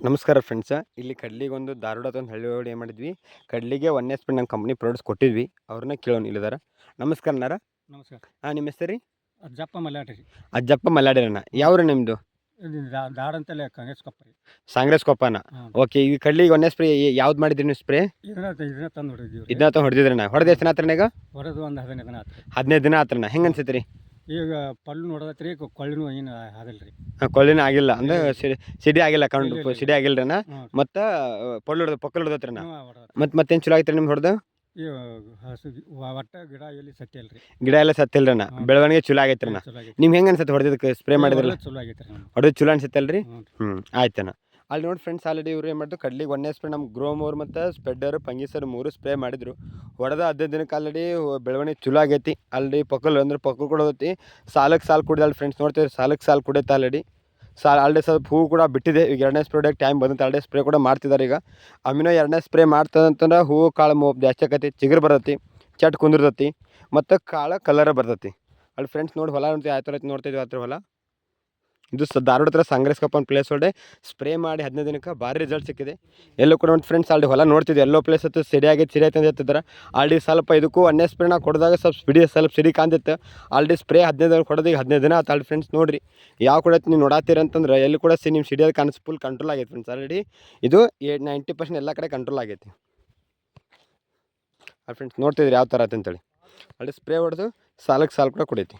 ನಮಸ್ಕಾರ ಫ್ರೆಂಡ್ಸ ಇಲ್ಲಿ ಕಡ್ಲಿಗೆ ಒಂದು ಧಾರವಾಡ ಒಂದು ಹಳ್ಳಿ ಒಳಗಡೆ ಏನು ಮಾಡಿದ್ವಿ? ಕಡ್ಲಿಗೆ ಒನ್ ಎಸ್ ಪಿ ನಮ್ಮ ಕಂಪ್ನಿ ಪ್ರಾಡಕ್ಟ್ಸ್ ಕೊಟ್ಟಿದ್ವಿ. ಅವ್ರನ್ನ ಕೇಳೋಣ ಇಲ್ಲದಾರ. ನಮಸ್ಕಾರ ನಾರ. ನಮಸ್ಕಾರ. ಹಾಂ ನಿಮ್ಮ ಹೆಸರು ರೀ? ಅಜ್ಜಪ್ಪ ಮಲ್ಯಾಟ ರೀ. ಅಜ್ಜಪ್ಪ ಮಲ್ಲಾಡಿರಣ್ಣ ಯಾವ್ರು ನಿಮ್ಮದು ದಾಡ ಅಂತಲೇ ಕಾಂಗ್ರೆಸ್ ಕೊಪ್ಪ ರೀ. ಸಾಂಗ್ರೆಸ್ ಕೊಪ್ಪನ? ಓಕೆ ಈ ಕಡ್ಲಿಗೆ ಒನ್ ಎಸ್ ಸ್ಪ್ರೇ ಯಾವ್ದು ಮಾಡಿದ್ರಿ ನೀವು ಸ್ಪ್ರೇ ಇದನ್ನ ತಂದು ಇದನ್ನ ತೊಗೊಂಡು ಹೊಡೆದಿದ್ರಣ್ಣ ಹೊಡೆದ ಎಷ್ಟು ದಿನ ಆತ್ರಣ್ಣ ಈಗ ಹೊಡೆದು ಒಂದು ಹದಿನೈದು ದಿನ ಆತು ಹದಿನೈದು ದಿನ ಆತ್ರಣ್ಣ ಹೆಂಗೆ ಅನ್ಸೈತೆ ರೀ ಈಗ ಪಲ್ಲು ನೋಡದತ್ರಿ ಕೊಳ್ಳಿನೂ ಏನು ಆಗಲ್ಲ ರೀ. ಕೊಳ್ಳಿನ ಆಗಿಲ್ಲ. ಅಂದ್ರೆ ಸಿಡಿ ಆಗಿಲ್ಲ ಇಲ್ಲ. ಸಿಡಿ ಆಗಿಲ್ಲ ರೀ ಹ್ಞೂ ಮತ್ತು ಪೊಳ್ಳು ಹೊಡೆದ ಪೊಕ್ಕಲ್ ಹೊಡೆದತ್ರಣ್ಣ ಮತ್ತೆ ಮತ್ತೇನು ಚಲೋ ಆಯ್ತು ನಿಮ್ಮ ಹೊಡೆದು? ಒಟ್ಟ ಗಿಡ ಎಲ್ಲಿ ಸತ್ತಿಲ್ಲ ರೀ ಗಿಡ ಎಲ್ಲ ಹಾಂ. ಬೆಳವಣಿಗೆ ಚಲೋ ನಾ ನಿಮ್ಗೆ ಹೆಂಗೆ ಅನ್ಸತ್ತೆ ಹೊಡೆದಕ್ಕೆ ಸ್ಪ್ರೇ ಮಾಡಿದ್ರಲ್ಲ? ಚಲೋ ಆಗೈತೆ ಹೊಡೆದು ಚಲೋ ಅನ್ಸತ್ತಲ್ಲ ರೀ ಹ್ಞೂ ಆಯ್ತಣ್ಣ. ಅಲ್ಲಿ ನೋಡಿ ಫ್ರೆಂಡ್ಸ್ ಆಲ್ರೆಡಿ ಇವರು ಏನು ಮಾಡಿದ್ರು, ಕಡ್ಲಿಗೆ ಒಂದೇ ಸ್ಪ್ರೇ ನಮ್ಮ ಗ್ರೋಮೋರ್ ಮತ್ತು ಸ್ಪೆಡ್ಡರ್ ಪಂಗಿಸರ್ ಮೂರು ಸ್ಪ್ರೇ ಮಾಡಿದರು. ಹೊಡೆದ ಹದಿನೈದು ದಿನಕ್ಕೆ ಆಲ್ರೆಡಿ ಬೆಳವಣಿಗೆ ಚಲೋ ಆಗೈತಿ. ಆಲ್ರೆಡಿ ಪಕ್ಕಲ್ ಅಂದ್ರೆ ಪಕ್ಕ ಹೋಗುತ್ತೆ ಸಾಲಕ್ಕೆ ಸಾಲು ಕುಡಿದಲ್ಲ ಫ್ರೆಂಡ್ಸ್ ನೋಡ್ತೀವಿ ಸಾಲಕ್ಕೆ ಸಾಲು ಕುಡಿಯುತ್ತೆ ಆಲ್ರೆಡಿ ಸಾಲ ಆಲ್ರೆಡಿ ಸ್ವಲ್ಪ ಹೂವು ಕೂಡ ಬಿಟ್ಟಿದೆ. ಈಗ ಎರಡನೇ ಸ್ಪ್ರೇಡಕ್ಕೆ ಟೈಮ್ ಬಂದಂತೆ ಆಲ್ರೆಡಿ ಸ್ಪ್ರೇ ಕೂಡ ಮಾಡ್ತಿದ್ದಾರೆ ಈಗ. ಅಮಿನೋ ಎರಡನೇ ಸ್ಪ್ರೇ ಮಾಡ್ತದಂತಂದ್ರೆ ಹೂವು ಕಾಳು ಮೋ ಜಾಸ್ತಿ ಆಕೈತಿ, ಚಿಗುರು ಬರ್ತೈತಿ, ಚಟ್ ಕುಂದಿರ್ತೈತಿ, ಮತ್ತು ಕಾಳು ಕಲರ್ ಬರ್ತೈತಿ. ಅಲ್ಲಿ ಫ್ರೆಂಡ್ಸ್ ನೋಡಿ ಹೊಲ ನೋಡ್ತೀವಿ ಥರ ನೋಡ್ತಿದ್ವಿ ಹತ್ರ ಹೊಲ. ಇದು ಧಾರವಾಡ ಹತ್ರ ಒಂದು ಪ್ಲೇಸ್ ಹೊಡೆ ಸ್ಪ್ರೇ ಮಾಡಿ ಹದಿನೈದು ದಿನಕ್ಕೆ ಭಾರಿ ರಿಸಲ್ಟ್ ಸಿಕ್ಕಿದೆ. ಎಲ್ಲೂ ಕೂಡ ಒಂದು ಫ್ರೆಂಡ್ಸ್ ಅಲ್ಲಿ ಹೊಲ ನೋಡ್ತಿದ್ದೆ ಎಲ್ಲೋ ಪ್ಲೇಸ್ ಹತ್ತು ಸಿಡಿ ಆಗೈತೆ ಸಿಡಿ ಆಯ್ತು ಅಂತ ಹೇಳ್ತಿದ್ದಾರೆ ಆಲ್ರೆಡಿ ಸ್ವಲ್ಪ ಇದಕ್ಕೂ ಒಂದೇ ಸ್ಪ್ರೇ ನಾವು ಕೊಡಿದಾಗ ಸ್ವಲ್ಪ ಸ್ಪಿಡಿ ಸ್ವಲ್ಪ ಸಿಡಿ ಕಾಣ್ತಿತ್ತು. ಆಲ್ರೆಡಿ ಸ್ಪ್ರೇ ಹದಿನೈದು ದಿನ ಕೊಡೋದು, ಈಗ ಹದಿನೈದು ದಿನ ಆಯ್ತು ಆಲ್ರೆಡಿ ಫ್ರೆಂಡ್ಸ್ ನೋಡಿರಿ. ಯಾವ ಕೂಡ ನೀವು ನೋಡಾತೀರ ಅಂತಂದ್ರೆ ಎಲ್ಲಿ ಕೂಡ ಸಿ ನಿಮ್ಮ ಸಿಡಿ ಅದು ಕಾಣಿಸ್ ಫುಲ್ ಕಂಟ್ರೋಲ್ ಆಗೈತೆ ಫ್ರೆಂಡ್ಸ್ ಆಲ್ರೆಡಿ ಇದು ಏಟ್ ನೈಂಟಿ ಪರ್ಸೆಂಟ್ ಎಲ್ಲ ಕಡೆ ಕಂಟ್ರೋಲ್ ಆಗೈತಿ. ಫ್ರೆಂಡ್ಸ್ ನೋಡ್ತಿದ್ರಿ ಯಾವ ಥರ ಆಯ್ತು ಅಂತೇಳಿ ಆಲ್ರೆಡಿ ಸ್ಪ್ರೇ ಹೊಡೆದು ಸಾಲಕ್ಕೆ ಸಾಲು ಕೂಡ ಕುಡೈತಿ.